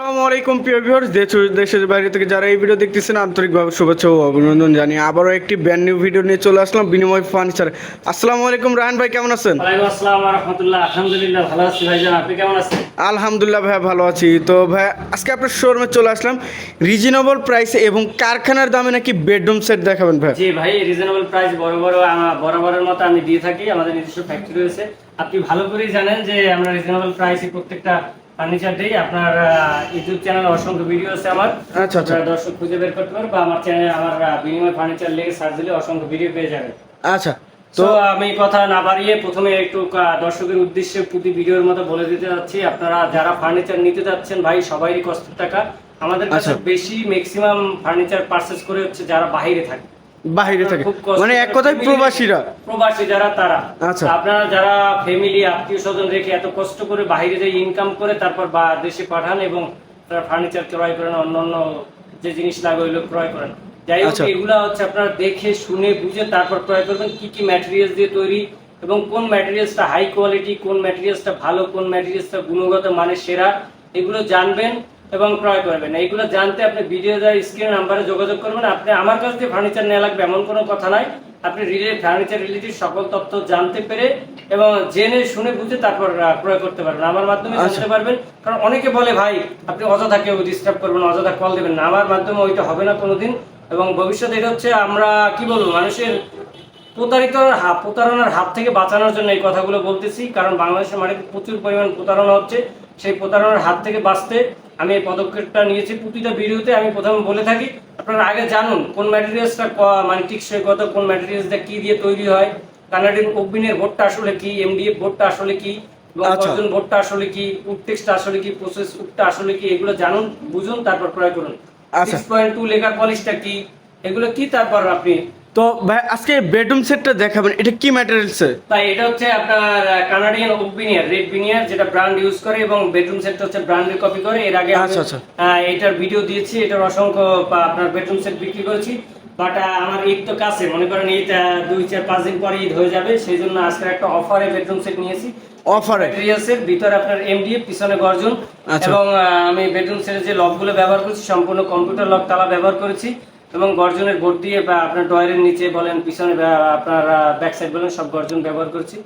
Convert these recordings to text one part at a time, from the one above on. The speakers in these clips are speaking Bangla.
আসসালামু আলাইকুম প্রিয় ভিউয়ার্স দেশ দেশের বাইরে থেকে যারা এই ভিডিও দেখতেছেন আন্তরিকভাবে শুভেচ্ছা ও অভিনন্দন জানিয়ে আবারও একটি ব্র্যান্ড নিউ ভিডিও নিয়ে চলে আসলাম বিনিময় ফার্নিচার আসসালামু আলাইকুম রাহান ভাই কেমন আছেন? ওয়ালাইকুম আসসালাম রহমতুল্লাহ আলহামদুলিল্লাহ ভালো আছি ভাইজান আপনি কেমন আছেন? আলহামদুলিল্লাহ ভাই ভালো আছি। তো ভাই আজকে আপনার শোরুমে চলে আসলাম রিজনেবল প্রাইসে এবং কারখানার দামে নাকি বেডরুম সেট দেখাবেন ভাই জি ভাই রিজনেবল প্রাইস বড় বড় বরাবরের মতো আমি দিয়ে থাকি আমাদের নিজস্ব ফ্যাক্টরি রয়েছে। আপনি ভালো করেই জানেন যে আমরা রিজনেবল প্রাইসে প্রত্যেকটা ফার্নিচার দিই আপনার ইউটিউব চ্যানেলে অসংখ্য ভিডিও আছে আমার। আচ্ছা আচ্ছা। দর্শক খুঁজে বের করতে পারবে বা আমার চ্যানেলে আমার বিনিময় ফার্নিচার লেগে সার্চ দিলে অসংখ্য ভিডিও পেয়ে যাবেন। আচ্ছা তো আমি কথা না বাড়িয়ে প্রথমে একটু দর্শকের উদ্দেশ্যে প্রতি ভিডিওর মতো বলে দিতে যাচ্ছি। আপনারা যারা ফার্নিচার নিতে যাচ্ছেন ভাই সবারই কষ্টের টাকা। আমাদের কাছে আচ্ছা। বেশি ম্যাক্সিমাম ফার্নিচার পারচেজ করে হচ্ছে যারা বাইরে থাকে। বাইরে থাকে। মানে এক কথায় প্রবাসীরা। প্রবাসী যারা তারা। আচ্ছা। আপনারা যারা ফ্যামিলি আত্মীয় স্বজন রেখে এত কষ্ট করে বাইরে যে ইনকাম করে তারপর বা দেশে পাঠান এবং তারা ফার্নিচার ক্রয় করেন অন্য অন্য যে জিনিস লাগে ওইগুলো ক্রয় করেন। যাই হোক আচ্ছা। এগুলা হচ্ছে আপনারা দেখে শুনে বুঝে তারপর ক্রয় করবেন কি কি ম্যাটেরিয়ালস দিয়ে তৈরি এবং কোন ম্যাটেরিয়ালসটা হাই কোয়ালিটি কোন ম্যাটেরিয়ালসটা ভালো কোন ম্যাটেরিয়ালসটা গুণগত মানের সেরা এগুলো জানবেন। এবং ক্রয় করবেন। এইগুলো জানতে আপনি ভিডিও দেওয়া স্ক্রিন নাম্বারে যোগাযোগ করবেন। আপনি আমার কাছ থেকে ফার্নিচার নেওয়া লাগবে এমন কোনো কথা নাই। আপনি রিলে ফার্নিচার রিলেটেড সকল তথ্য জানতে পেরে এবং জেনে শুনে বুঝে তারপর ক্রয় করতে পারবেন। আমার মাধ্যমে আচ্ছা। জানতে পারবেন। কারণ অনেকে বলে ভাই আপনি অযথা কেউ ডিস্টার্ব করবেন অযথা কল দেবেন না। আমার মাধ্যমে ওইটা হবে না কোনোদিন। এবং ভবিষ্যতে এটা হচ্ছে আমরা কি বলব মানুষের প্রতারিত হাত প্রতারণার হাত থেকে বাঁচানোর জন্য এই কথাগুলো বলতেছি। কারণ বাংলাদেশের মাটিতে প্রচুর পরিমাণ প্রতারণা হচ্ছে। সেই প্রতারণার হাত থেকে বাঁচতে আমি এই পদক্ষেপটা নিয়েছি প্রতিটা ভিডিওতে আমি প্রথমে বলে থাকি আপনারা আগে জানুন কোন ম্যাটেরিয়ালসটা মানে টিকসই কত কোন ম্যাটেরিয়ালসটা কি দিয়ে তৈরি হয় কানাডিয়ান ওবিনের ভোটটা আসলে কি এমডিএফ ভোটটা আসলে কি এবং আচ্ছা। গর্জন বোর্ডটা আসলে কি উডটেক্সটা আসলে কি প্রসেস উডটা আসলে কি এগুলো জানুন বুঝুন তারপর ক্রয় করুন আচ্ছা। সিক্স পয়েন্ট টু লেখার পলিশটা কি এগুলো কি তারপর আপনি তো ভাই আজকে বেডরুম সেটটা দেখাবেন এটা কি ম্যাটেরিয়ালসের তাই এটা হচ্ছে আপনার কানাডিয়ান ওক রেড বিনিয়ার যেটা ব্র্যান্ড ইউজ করে এবং বেডরুম সেটটা হচ্ছে ব্র্যান্ডের কপি করে। এর আগে আচ্ছা, আচ্ছা। এটার ভিডিও দিয়েছি এটার অসংখ্য বা আপনার বেডরুম সেট বিক্রি করেছি। বাট আমার ঈদ তো কাছে মনে করেন ঈদ দুই চার পাঁচ দিন পরে ঈদ হয়ে যাবে সেই জন্য আজকে একটা অফারে বেডরুম সেট নিয়েছি। অফারে ম্যাটেরিয়ালসের ভিতরে আপনার এমডিএফ পিছনে গর্জন। আচ্ছা। এবং আমি বেডরুম সেটের যে লকগুলো ব্যবহার করেছি সম্পূর্ণ কম্পিউটার লক তালা ব্যবহার করেছি। এবং গর্জনের বোর্ড দিয়ে বা আপনার ডয়ারের নিচে বলেন পিছনে আপনার ব্যাক সাইড বলেন সব গর্জন ব্যবহার করছি।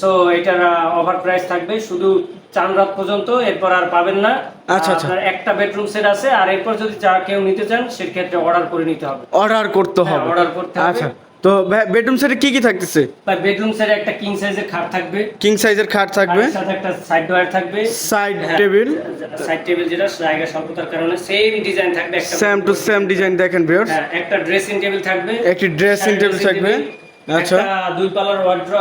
সো এটার ওভার প্রাইস থাকবে শুধু চান রাত পর্যন্ত এরপর আর পাবেন না। আচ্ছা, আচ্ছা। আপনার একটা বেডরুম সেট আছে আর এরপর যদি চা কেউ নিতে চান সেক্ষেত্রে অর্ডার করে নিতে হবে। অর্ডার করতে হ্যাঁ, হবে। অর্ডার করতে হবে। আচ্ছা। তো বেডরুম সেটে কি কি থাকতেছে? বা বেডরুম সেটে একটা কিং সাইজের খাট থাকবে। কিং সাইজের খাট থাকবে। সাথে একটা সাইড ডয়ার থাকবে। সাইড টেবিল সাইড টেবিল যেটা জায়গা স্বল্পতার কারণে সেম ডিজাইন থাকবে একটা সেম টু সেম ডিজাইন দেখেন ভিউয়ার্স হ্যাঁ, একটা ড্রেসিং টেবিল থাকবে। একটি ড্রেসিং টেবিল থাকবে। আচ্ছা। একটা দুই পাল্লার ওয়ার্ড্র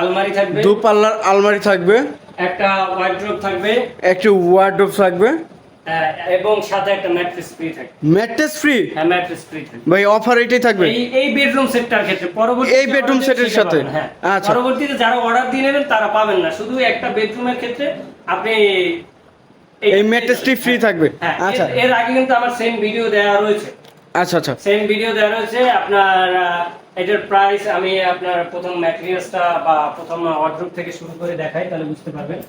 আলমারি থাকবে। দু পাল্লার আলমারি থাকবে। একটা ওয়ার্ড্রোব থাকবে। একটি ওয়ার্ডরোব থাকবে। এবং সাথে একটা ম্যাট্রেস ফ্রি থাকবে। ম্যাট্রেস ফ্রি হ্যাঁ ম্যাট্রেস ফ্রি থাকবে। ভাই অফার এটাই থাকবে। এই এই বেডরুম সেটটার ক্ষেত্রে পরবর্তী এই set এর সাথে? হ্যাঁ আচ্ছা। পরবর্তীতে যারা অর্ডার দিয়ে নেবেন তারা পাবেন না। শুধু একটা বেডরুমের ক্ষেত্রে আপনি এই ম্যাট্রেসটি ফ্রি থাকবে? হ্যাঁ আচ্ছা। এর- আগে কিন্তু আমার সেম ভিডিও দেওয়া রয়েছে। আচ্ছা আচ্ছা। সেম ভিডিও দেওয়া রয়েছে আপনার এটার প্রাইস আমি আপনার প্রথম ম্যাটেরিয়ালসটা বা প্রথম ওয়ার্ড্রোব থেকে শুরু করে দেখাই তাহলে বুঝতে পারবেন।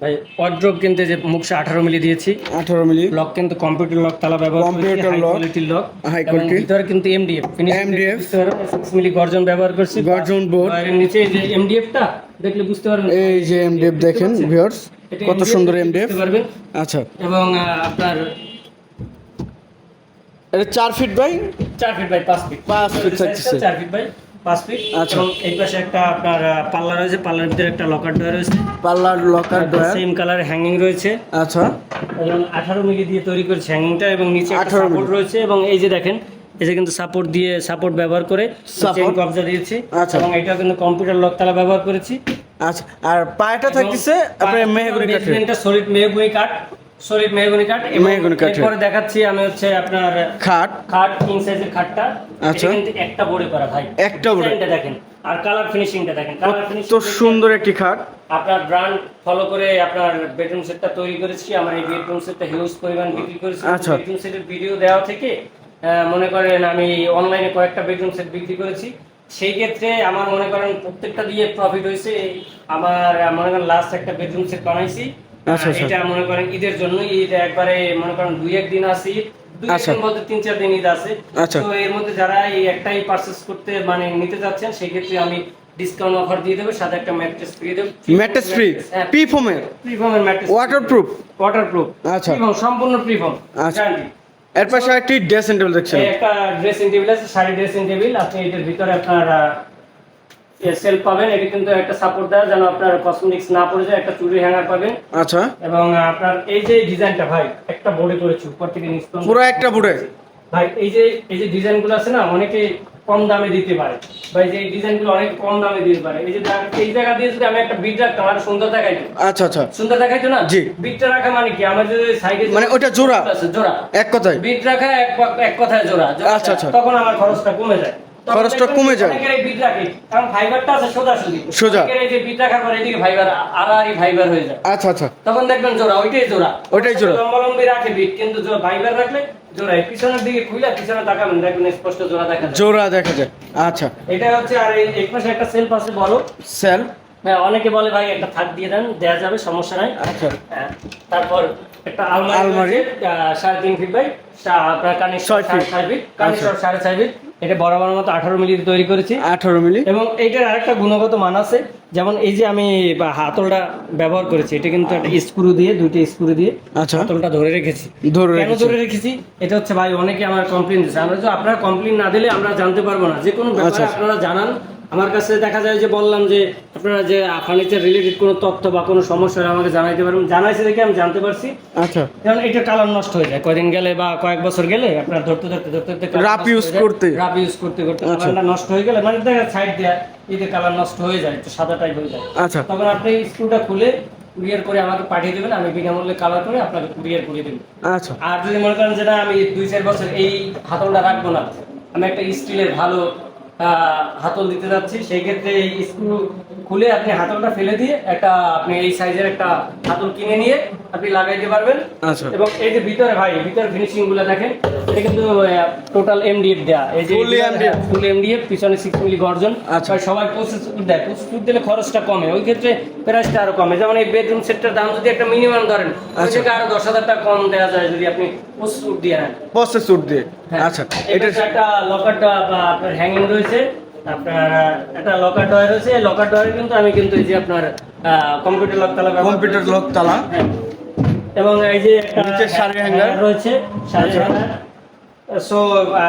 ভাই ওয়ার্ড্রোব কিন্তু যে মুখে আঠারো মিলি দিয়েছি। আঠারো মিলি। লক কিন্তু কম্পিউটার লক তালা ব্যবহার হাই কোয়ালিটির লক high এবং quality। ভিতরে কিন্তু এমডিএফ MDF, সিক্স মিলি গর্জন ব্যবহার করছি। গর্জন board। আর এর নিচে এই যে এমডিএফটা দেখলে বুঝতে পারবেন। এই যে এমডিএফ দেখেন ভিউয়ার্স কত সুন্দর এমডিএফ পারবেন। আচ্ছা। এবং আপনার এটা চার ফিট বাই? চার ফিট বাই পাঁচ ফিট পাঁচ থাকতেছে। চার ফিট বাই। পাঁচ ফিট আচ্ছা। এবং এই পাশে একটা আপনার পাল্লা রয়েছে পাল্লার ভিতরে একটা লকার ডোর রয়েছে। পাল্লার locker drawer same colour hanging রয়েছে। আচ্ছা। এবং আঠারো মিলি দিয়ে তৈরি করেছে হ্যাঙ্গিংটা এবং নিচে 18 মিলি। সাপোর্ট রয়েছে এবং এই যে দেখেন এই যে কিন্তু সাপোর্ট দিয়ে সাপোর্ট ব্যবহার করে? চেইন কবজা দিয়েছি। আচ্ছা। এবং এটা কিন্তু কম্পিউটার লক তালা ব্যবহার করেছি। আচ্ছা। আর পায়টা থাকতেছে আপনার মেহগুনি কাঠের। সলিড মেহগুনি কাঠ। সলিড মেহগুনি কাঠ মেহগনি কাঠের। এরপরে দেখাচ্ছি আমি হচ্ছে আপনার খাট। খাট কিং সাইজের খাটটা। আচ্ছা। একটা বোর্ডে করা ভাই। একটা board এ। ডিজাইনটা দেখেন। আর কালার ফিনিশিংটা দেখেন। কালার ফিনিশিং সুন্দর একটি খাট। আপনার ব্র্যান্ড ফলো করে আপনার বেডরুম সেটটা তৈরি করেছি। আমার এই বেডরুম সেটটা হিউজ পরিমাণ বিক্রি করেছি। বেডরুম সেটের ভিডিও দেওয়া থেকে মনে করেন আমি অনলাইনে কয়েকটা বেডরুম সেট বিক্রি করেছি। সেই ক্ষেত্রে আমার মনে করেন প্রত্যেকটা দিয়ে প্রফিট হয়েছে। আমার মনে করেন লাস্ট একটা বেডরুম সেট বানাইছি। এটা মনে করেন ঈদের জন্য ঈদ একবারে মনে করেন দুই একদিন দুই আচ্ছা। বলতে তিন চার দিন ঈদ আছে। আচ্ছা। তো এর মধ্যে যারা এই একটাই পারচেস করতে মানে নিতে যাচ্ছেন সেই ক্ষেত্রে আমি ডিসকাউন্ট অফার দিয়ে দেবো সাথে একটা ম্যাট্রেস ফ্রি দেবো। ম্যাট্রেস ফ্রি পি ফোমের ম্যাট্রেস ওয়াটারপ্রুফ ওয়াটারপ্রুফ আচ্ছা। সম্পূর্ণ প্রিফর্ম আচ্ছা। এর পাশে একটি ড্রেসিং টেবিল দেখছেন একটা ড্রেসিং টেবিল আছে শাড়ি ড্রেসিং টেবিল আপনি এটার ভিতরে আপনার সেলফ পাবেন। এটা কিন্তু একটা সাপোর্ট দেওয়া যেন আপনার কসমেটিক্স না পড়ে যায় একটা চুড়ি হ্যাঙ্গার পাবেন। আচ্ছা। এবং আপনার এই যে ডিজাইনটা ভাই একটা বোর্ডে করেছি উপর থেকে নিচ পুরো একটা এ? ভাই এই যে এই যে ডিজাইনগুলো আছে না অনেকে কম দামে দিতে পারে। ভাই যে ডিজাইনগুলো অনেক কম দামে দিতে পারে। এই যে এই জায়গা দিয়ে যদি আমি একটা বিট রাখতাম আর সুন্দর দেখাইতো। আচ্ছা আচ্ছা। সুন্দর দেখাইতো না? জি। বিটটা রাখা মানে কি? আমার যে সাইডে মানে ওটা জোড়া? জোড়া। এক কথায়? বিট রাখা এক এক কথায় জোড়া। আচ্ছা, আচ্ছা। তখন আমার খরচটা কমে যায়। খরচটা কমে যায়। বিট রাখে কারণ ফাইবারটা আছে সোজা সুজি। সোজা। এই যে বিট রাখার পরে এদিকে ফাইবার আড়াআড়ি ফাইবার হয়ে যায়। আচ্ছা আচ্ছা। তখন দেখবেন জোড়া ওইটাই জোড়া। ওইটাই জোড়া। লম্বালম্বি রাখে বিট কিন্তু জোড়া ফাইবার রাখলে জোড়া পিছনের দিকে পিছনে তাকাবেন দেখবেন স্পষ্ট জোড়া দেখা যায়। জোড়া দেখা যায়। আচ্ছা। এটা হচ্ছে আর এই এক পাশে একটা সেলফ আছে বড়। সেল হ্যাঁ অনেকে বলে ভাই একটা থাক দিয়ে দেন দেওয়া যাবে সমস্যা নাই। আচ্ছা। হ্যাঁ, তারপর একটা আলমারি সাড়ে তিন ফিট বাই আপনার কানেকশন ছয় feet। ছয় ফিট আচ্ছা। সাড়ে ছয় ফিট এটা বরাবর মতো আঠারো মিলি তৈরি করেছি। আঠারো মিলি। এবং এইটার আরেকটা গুণগত মান আছে যেমন এই যে আমি হাতলটা ব্যবহার করেছি এটা কিন্তু একটা স্ক্রু দিয়ে দুইটা স্ক্রু দিয়ে আচ্ছা। হাতলটা ধরে রেখেছি। ধরে কেন। ধরে রেখেছি? এটা হচ্ছে ভাই অনেকে আমার কমপ্লেন দিচ্ছে আমরা তো আপনারা কমপ্লেন না দিলে আমরা জানতে পারব না। যে কোনো ব্যাপারে আচ্ছা, আচ্ছা। আপনারা জানান আমার কাছে দেখা যায় যে বললাম যে আপনারা যে ফার্নিচার রিলেটেড কোনো তথ্য বা কোনো সমস্যা আমাকে জানাইতে পারবেন। জানাইছে দেখে আমি জানতে পারছি। আচ্ছা। কারণ এটা কালার নষ্ট হয়ে যায়। কয়দিন গেলে বা কয়েক বছর গেলে আপনার ধরতে ধরতে ধরতে ধরতে use যায়। করতে। Rough use করতে করতে আচ্ছা। কালারটা নষ্ট হয়ে গেলে মানে দেখা সাইড দেয়া এতে কালার নষ্ট হয়ে যায় একটু সাদা টাইপ হয়ে যায়। আচ্ছা। তখন আপনি স্ক্রুটা খুলে কুরিয়ার করে আমাকে পাঠিয়ে দেবেন। আমি বিনামূল্যে কালার করে আপনাকে কুরিয়ার করে দেবো। আচ্ছা। আর যদি মনে করেন যে না আমি দুই চার বছর এই হাতলটা রাখব না আমি একটা স্টিলের ভালো হাতল দিতে যাচ্ছি। সেই ক্ষেত্রে এই স্ক্রু খুলে আপনি হাতলটা ফেলে দিয়ে একটা আপনি এই সাইজের একটা হাতল কিনে নিয়ে আপনি লাগাইতে পারবেন। আচ্ছা। এবং এই যে ভিতরে ভাই ভিতরে ফিনিশিংগুলো দেখেন এটা কিন্তু টোটাল এমডিএফ দেয়া। এই যে ফুল এমডিএফ পিছনে সিক্স মিলি গর্জন। আচ্ছা। সবাই দেয়। দিলে খরচটা কমে। ওই ক্ষেত্রে প্রাইসটা আরও কমে। যেমন এই বেডরুম সেটটার দাম যদি একটা মিনিমাম ধরেন ওই আচ্ছা। আরও দশ হাজার টাকা কম দেওয়া যায় যদি আপনি ফুট দিয়ে নেন। পঁচিশ দিয়ে। হ্যাঁ। আচ্ছা। এটা এটা একটা লকারটা আপনার হ্যাঙ্গিং রয়েছে। আপনার আহ, একটা লকার ডয়ার রয়েছে লকার ডয়ারে কিন্তু আমি কিন্তু এই যে আপনার কম্পিউটার লক তালা কম্পিউটার লক তালা। হ্যাঁ। এবং এই যে একটা নিচে শাড়ি hanger। রয়েছে। শাড়ি আচ্ছা। সো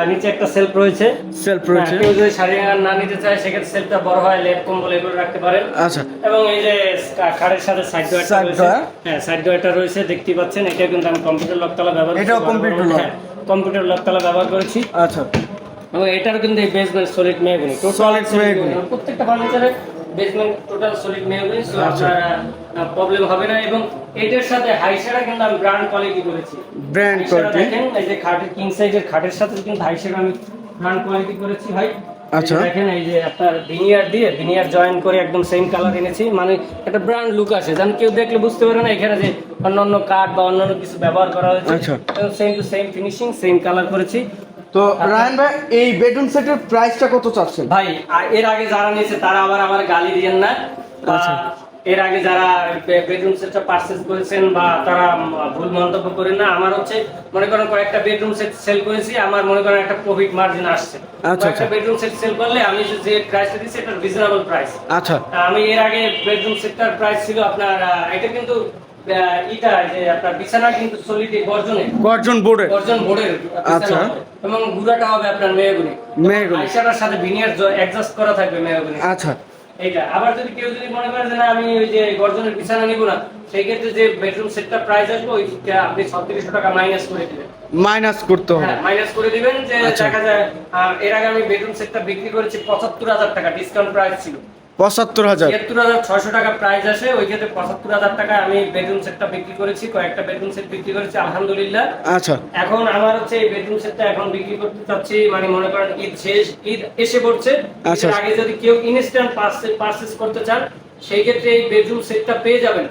নিচে একটা সেলফ রয়েছে। সেলফ রয়েছে। হ্যাঁ, কেউ যদি শাড়ি হ্যাঙ্গার না নিতে চায় সেক্ষেত্রে সেলফটা বড় হয় লেপ কম্বল এগুলো রাখতে পারেন। আচ্ছা। এবং এই যে খাটের সাথে সাইড Side রয়েছে। হ্যাঁ সাইড ডয়ারটা রয়েছে দেখতে পাচ্ছেন। এটা কিন্তু আমি কম্পিউটার লক তালা ব্যবহার এটাও lock? হ্যাঁ, কম্পিউটার লক তালা ব্যবহার করেছি। আচ্ছা। এবং এটারও কিন্তু এই basement solid mahogany Solid mahogany. প্রত্যেকটা ফার্নিচারের basement total solid mahogany so. আপনার প্রবলেম হবে না। এবং এটার সাথে হাইসারা কিন্তু আমি ব্র্যান্ড কোয়ালিটি করেছি। ব্র্যান্ড কোয়ালিটি দেখেন এই যে খাটের কিং সাইজের খাটের সাথে কিন্তু হাইসারা আমি ব্র্যান্ড কোয়ালিটি করেছি ভাই। আচ্ছা। দেখেন এই যে আপনার ভিনিয়ার দিয়ে ভিনিয়ার জয়েন করে একদম সেম কালার এনেছি। মানে একটা ব্র্যান্ড লুক আসে। যেন কেউ দেখলে বুঝতে পারে না এখানে যে অন্যান্য কাঠ বা অন্যান্য কিছু ব্যবহার করা হয়েছে। Same to same finishing same colour করেছি। তো রায়ন ভাই এই বেডরুম সেটের প্রাইসটা কত চাচ্ছেন? ভাই এর আগে যারা নিয়েছে তারা আবার আমার গালি দিয়েন না। আচ্ছা। এর আগে যারা বেডরুম সেটটা পারচেজ করেছেন বা তারা ভুল মন্তব্য করেন না আমার হচ্ছে মনে করেন কয়েকটা বেডরুম সেট সেল করেছি আমার মনে করেন একটা প্রফিট মার্জিন আসছে। আচ্ছা, কয়েকটা আচ্ছা। বেডরুম সেট সেল করলে আমি যে- প্রাইসটা দিচ্ছি এটা রিজনেবল প্রাইস আচ্ছা। আমি এর আগে বেডরুম সেটটার প্রাইস ছিল আপনার আহ, এটা কিন্তু আহ, যে আপনার বিছানা কিন্তু সলিড গর্জনে। গর্জন বোর্ডে। গর্জন বোর্ডের আচ্ছা। এবং গুড়াটা হবে আপনার মেহগুনি। মেহগনি। আইসাটার সাথে ভিনিয়ার অ্যাডজাস্ট করা থাকবে মেহগুনি। আচ্ছা। এইটা। আবার যদি কেউ যদি মনে করে যে না আমি ওই যে গর্জনের বিছানা নিব না সেই ক্ষেত্রে যে বেডরুম সেটটা প্রাইস আসবে ওই আপনি ছত্রিশশো টাকা মাইনাস করে দিবেন। মাইনাস করতে হবে। হ্যাঁ মাইনাস করে দিবেন যে আচ্ছা। দেখা যায় এর আগে আমি বেডরুম সেটটা বিক্রি করেছি পঁচাত্তর হাজার টাকা ডিসকাউন্ট প্রাইস ছিল। পঁচাত্তর হাজার। তিয়াত্তর হাজার ছয়শো টাকা প্রাইস আসে ওই ক্ষেত্রে পঁচাত্তর হাজার টাকা আমি বেডরুম সেটটা বিক্রি করেছি কয়েকটা বেডরুম সেট বিক্রি করেছি আলহামদুলিল্লাহ। আচ্ছা। এখন আমার হচ্ছে এই বেডরুম সেটটা এখন বিক্রি করতে চাচ্ছি মানে মনে করেন ঈদ শেষ ঈদ এসে পড়ছে। আচ্ছা। আগে যদি কেউ ইনস্ট্যান্ট পারচেস করতে চান সেই ক্ষেত্রে এই বেডরুম সেটটা পেয়ে যাবেন।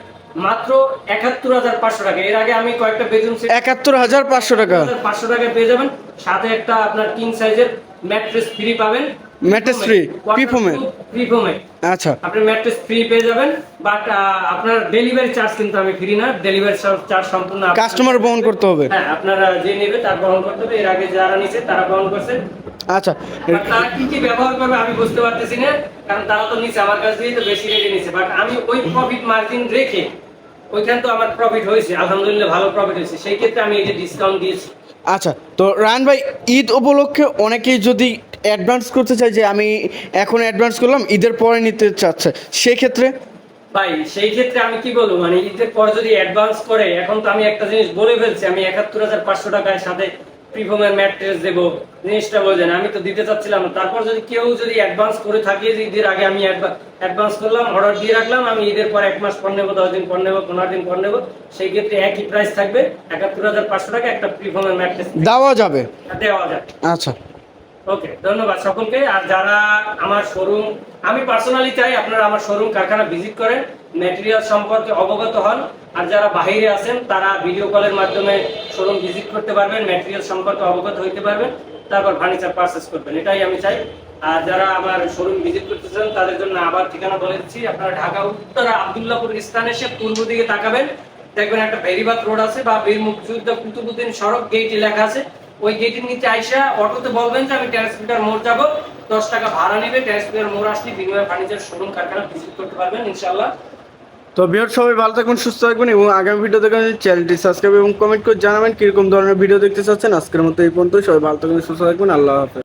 মাত্র একাত্তর হাজার পাঁচশো টাকা। এর আগে আমি কয়েকটা বেডরুম সেট একাত্তর হাজার পাঁচশো টাকা। পাঁচশো টাকায় পেয়ে যাবেন। সাথে একটা আপনার কিং সাইজের ম্যাট্রেস ফ্রি পাবেন। ম্যাট্রেস free, Prefoam-এর? প্রিফোমের আচ্ছা। আপনি ম্যাট্রেস ফ্রি পেয়ে যাবেন বাট আপনার ডেলিভারি চার্জ কিন্তু আমি ফ্রি না ডেলিভারি চার্জ সম্পূর্ণ কাস্টমার বহন করতে হবে। হ্যাঁ আপনারা যে নেবে তার বহন করতে হবে এর আগে যারা নিছে তারা বহন করছে। আচ্ছা। তারা কি কি ব্যবহার করবে আমি বুঝতে পারতেছি না কারণ তারা তো নিছে আমার কাছ দিয়েই তো বেশি রেটে নিছে। বাট আমি ওই প্রফিট মার্জিন রেখে ওইখানে তো আমার প্রফিট হয়েছে আলহামদুলিল্লাহ ভালো প্রফিট হয়েছে। সেই ক্ষেত্রে আমি এই যে ডিসকাউন্ট দিয়েছি। আচ্ছা তো রায়ন ভাই ঈদ উপলক্ষে অনেকেই যদি অ্যাডভান্স করতে চাই যে আমি এখন অ্যাডভান্স করলাম ঈদের পরে নিতে চাচ্ছে। সেক্ষেত্রে? ভাই সেই ক্ষেত্রে আমি কি বলব? মানে ঈদের পর যদি অ্যাডভান্স করে এখন তো আমি একটা জিনিস বলে ফেলছি আমি একাত্তর হাজার পাঁচশো টাকার সাথে প্রিফোমের ম্যাট্রেস দেবো। জিনিসটা বোঝেন আমি তো দিতে চাচ্ছিলাম না। তারপর যদি কেউ যদি অ্যাডভান্স করে থাকে যে ঈদের আগে আমি অ্যাডভান্স করলাম অর্ডার দিয়ে রাখলাম আমি ঈদের পর এক মাস পর নেব দশ দিন পর নেব পনেরো দিন পর নেব সেই ক্ষেত্রে একই প্রাইস থাকবে একাত্তর হাজার পাঁচশো টাকা একটা প্রিফোমের ম্যাট্রেস দেওয়া যাবে। দেওয়া যায় আচ্ছা। ওকে ধন্যবাদ সকলকে। আর যারা আমার শোরুম আমি পার্সোনালি চাই আপনারা আমার শোরুম কারখানা ভিজিট করেন ম্যাটেরিয়াল সম্পর্কে অবগত হন। আর যারা বাইরে আছেন, তারা ভিডিও কলের মাধ্যমে শোরুম ভিজিট করতে পারবেন ম্যাটেরিয়াল সম্পর্কে অবগত হইতে পারবেন, তারপর ফার্নিচার পারচেস করবেন, এটাই আমি চাই। আর যারা আমার শোরুম ভিজিট করতে চান, তাদের জন্য আবার ঠিকানা বলে দিচ্ছি। আপনারা ঢাকা, উত্তরা আবদুল্লাপুর স্থান এসে পূর্ব দিকে তাকাবেন। দেখবেন একটা বেরিবাদ রোড আছে বা বীর মুক্তিযুদ্ধ কুতুবুদ্দিন সড়ক গেট লেখা আছে। ওই গেটের নিচে আইসা অটোতে বলবেন যে আমি ট্রান্সমিটার মোড় যাব, দশ টাকা ভাড়া নেবে ট্রান্সমিটার মোড় আসলে বিনিময় ফার্নিচার শোরুম কারখানা ভিজিট করতে পারবেন ইনশাল্লাহ তো বিহার সবাই ভালো থাকবেন সুস্থ থাকবেন এবং আগামী ভিডিও দেখার জন্য চ্যানেলটি সাবস্ক্রাইব এবং কমেন্ট করে জানাবেন কীরকম ধরনের ভিডিও দেখতে চাচ্ছেন। আজকের মতো এই পর্যন্ত সবাই ভালো থাকবেন সুস্থ থাকবেন আল্লাহ হাফেজ।